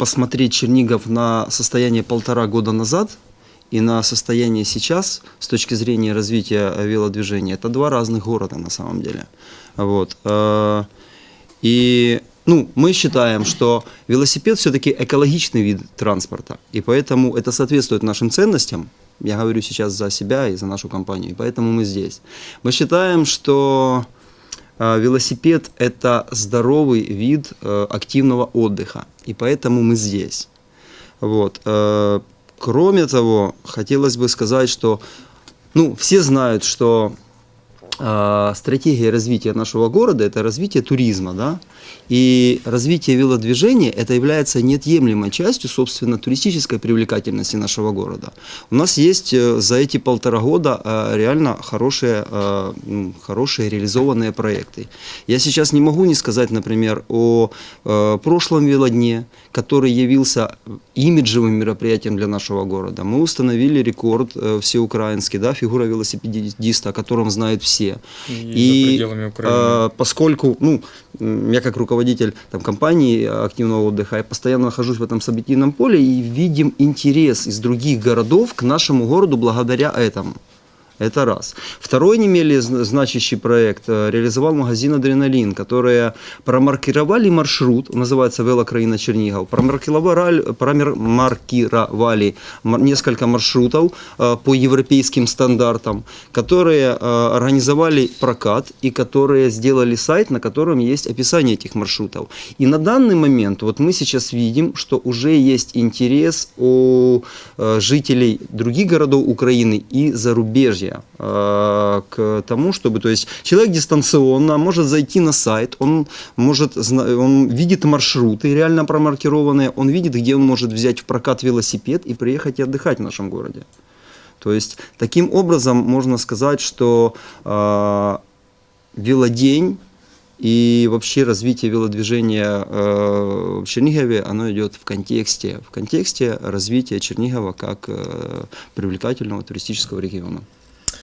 посмотреть Чернигов на состояние полтора года назад и на состояние сейчас с точки зрения развития э, велодвижения, это два разных города на самом деле. Вот. Э, И ну, мы считаем, что велосипед все-таки экологичный вид транспорта, и поэтому это соответствует нашим ценностям. Я говорю сейчас за себя и за нашу компанию, и поэтому мы здесь. Мы считаем, что велосипед – это здоровый вид э, активного отдыха, и поэтому мы здесь. Вот. э, Кроме того, хотелось бы сказать, что ну, все знают, что а, стратегия развития нашего города – это развитие туризма, да, и развитие велодвижения – это является неотъемлемой частью, собственно, туристической привлекательности нашего города. У нас есть э, за эти полтора года э, реально хорошие, э, хорошие реализованные проекты. Я сейчас не могу не сказать, например, о прошлом велодне, который явился имиджевым мероприятием для нашего города. Мы установили рекорд всеукраинский, да, фигура велосипедиста, о котором знают все. И за пределами Украины. э, поскольку, ну, я как руководитель там, компании активного отдыха, я постоянно нахожусь в этом событийном поле и видим интерес из других городов к нашему городу благодаря этому. Это раз. Второй не менее зна- значащий проект э, реализовал магазин «Адреналин», которые промаркировали маршрут, называется «Велокраина Чернигов», промаркировали, промаркировали несколько маршрутов э, по европейским стандартам, которые э, организовали прокат и которые сделали сайт, на котором есть описание этих маршрутов. И на данный момент, вот мы сейчас видим, что уже есть интерес у жителей других городов Украины и зарубежья э, к тому, чтобы, то есть человек дистанционно может зайти на сайт, он может, он видит маршруты реально промаркированные, он видит, где он может взять в прокат велосипед и приехать и отдыхать в нашем городе. То есть таким образом можно сказать, что э, велодень и вообще развитие велодвижения э, в Чернигове, оно идет в контексте, в контексте развития Чернигова как э, привлекательного туристического региона.